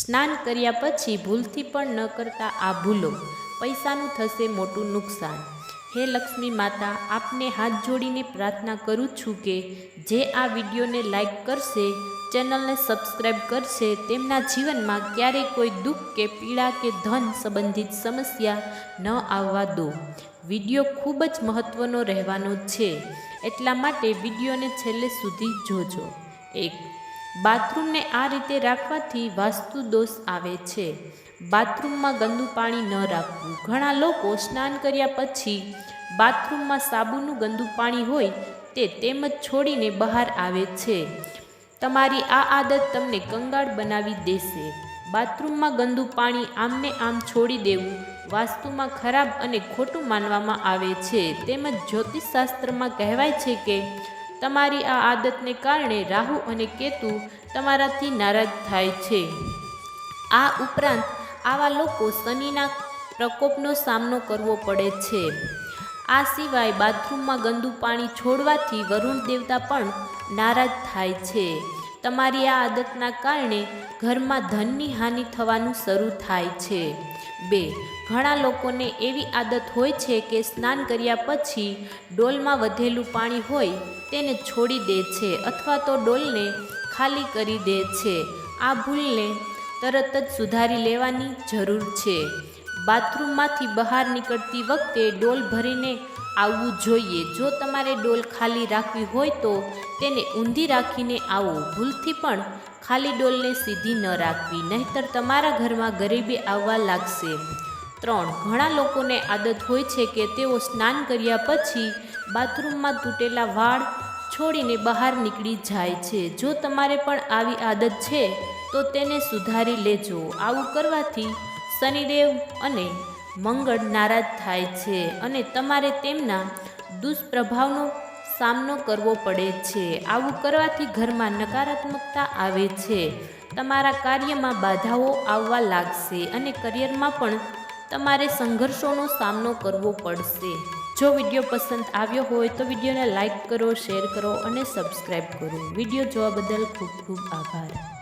સ્નાન કર્યા પછી ભૂલથી પણ ન કરતા આ ભૂલો. પૈસાનું થશે મોટું નુકસાન. હે લક્ષ્મી માતા, આપને હાથ જોડીને પ્રાર્થના કરું છું કે જે આ વિડીયોને લાઈક કરશે, ચેનલને સબસ્ક્રાઈબ કરશે, તેમના જીવનમાં ક્યારેય કોઈ દુઃખ કે પીડા કે ધન સંબંધિત સમસ્યા ન આવવા દો. વીડિયો ખૂબ જ મહત્ત્વનો રહેવાનો છે. એટલા માટે વિડીયોને છેલ્લે સુધી જોજો. એક બાથરૂમને આ રીતે રાખવાથી વાસ્તુ દોષ આવે છે. બાથરૂમમાં ગંદુ પાણી ન રાખવું. ઘણા લોકો સ્નાન કર્યા પછી બાથરૂમમાં સાબુનું ગંદુ પાણી હોય તે તેમ જ છોડીને બહાર આવે છે. તમારી આ આદત તમને કંગાળ બનાવી દેશે. બાથરૂમમાં ગંદુ પાણી આમને આમ છોડી દેવું વાસ્તુમાં ખરાબ અને ખોટું માનવામાં આવે છે. તેમજ જ્યોતિષશાસ્ત્રમાં કહેવાય છે કે તમારી આ આદતને કારણે રાહુ અને કેતુ તમારાથી નારાજ થાય છે. આ ઉપરાંત આવા લોકો શનિના પ્રકોપનો સામનો કરવો પડે છે. આ સિવાય બાથરૂમમાં ગંદુ પાણી છોડવાથી વરુણ દેવતા પણ નારાજ થાય છે. તમારી આ આદતના કારણે ઘરમાં ધનની હાનિ થવાનું શરૂ થાય છે. બે, ઘણા લોકોને એવી આદત હોય છે કે સ્નાન કર્યા પછી ડોલમાં વધેલું પાણી હોય તેને છોડી દે છે અથવા તો ડોલને ખાલી કરી દે છે. આ ભૂલને તરત જ સુધારી લેવાની જરૂર છે. બાથરૂમમાંથી બહાર નીકળતી વખતે ડોલ ભરીને આવવું જોઈએ. જો તમારે ડોલ ખાલી રાખવી હોય તો તેને ઊંધી રાખીને આવો. ભૂલથી પણ ખાલી ડોલને સીધી ન રાખવી. નહીતર તમારા ઘરમાં ગરીબી આવવા લાગશે. ત્રણ, ઘણા લોકોને આદત હોય છે કે તેઓ સ્નાન કર્યા પછી બાથરૂમમાં તૂટેલા વાળ છોડીને બહાર નીકળી જાય છે. જો તમારે પણ આવી આદત છે, તો તેને સુધારી લેજો. આવું કરવાથી શનિદેવ અને મંગળ નારાજ થાય છે અને તમારે તેમના દુષ્પ્રભાવનો સામનો કરવો પડે છે. આવું કરવાથી ઘરમાં નકારાત્મકતા આવે છે. તમારા કાર્યમાં બાધાઓ આવવા લાગશે અને કરિયરમાં પણ તમારે સંઘર્ષોનો સામનો કરવો પડશે. જો વીડિયો પસંદ આવ્યો હોય તો વિડીયોને લાઈક કરો, શેર કરો અને સબસ્ક્રાઈબ કરો. વીડિયો જોવા બદલ ખૂબ ખૂબ આભાર.